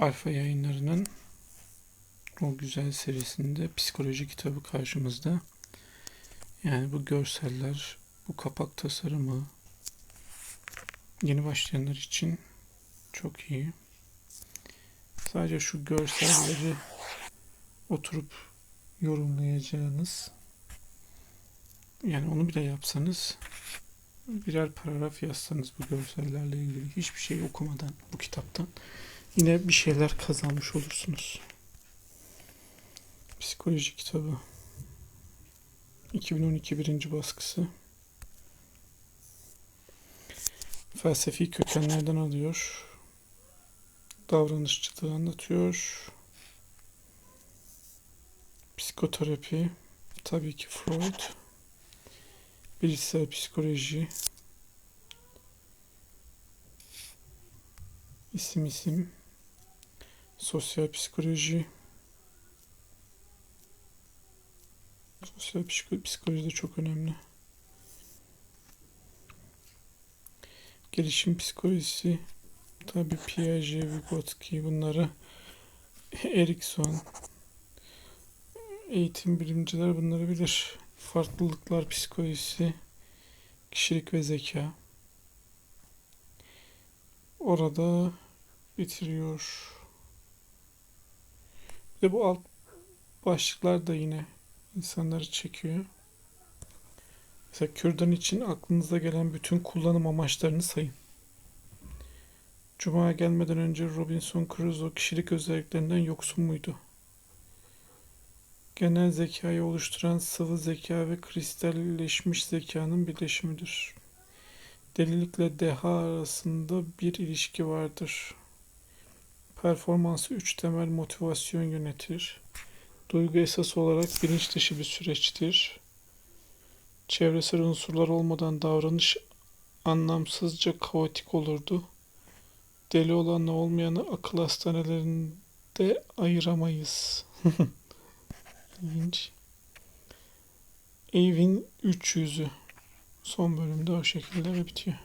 Alfa yayınlarının o güzel serisinde psikoloji kitabı karşımızda. Yani bu görseller, bu kapak tasarımı yeni başlayanlar için çok iyi. Sadece şu görselleri oturup yorumlayacağınız yani onu bile yapsanız birer paragraf yazsanız bu görsellerle ilgili hiçbir şey okumadan bu kitaptan yine bir şeyler kazanmış olursunuz. Psikoloji kitabı 2012 birinci baskısı felsefi kökenlerden alıyor. Davranışçılığı anlatıyor. Psikoterapi tabii ki Freud. Bilişsel psikoloji isim isim sosyal psikoloji sosyal psiko- psikoloji de çok önemli. Gelişim psikolojisi tabi Piaget, Vygotsky bunları Erikson eğitim bilimciler bunları bilir. Farklılıklar psikolojisi, kişilik ve zeka. Orada bitiriyor. De bu alt başlıklar da yine insanları çekiyor. Mesela kürdan için aklınıza gelen bütün kullanım amaçlarını sayın. Cuma gelmeden önce Robinson Crusoe kişilik özelliklerinden yoksun muydu? Genel zekayı oluşturan sıvı zeka ve kristalleşmiş zekanın birleşimidir. Delilikle deha arasında bir ilişki vardır. Performansı üç temel motivasyon yönetir. Duygu esas olarak bilinç dışı bir süreçtir. Çevresel unsurlar olmadan davranış anlamsızca kaotik olurdu. Deli olanla olmayanı akıl hastanelerinde ayıramayız. İlginç. Evin 300'ü son bölümde o şekilde bitiyor.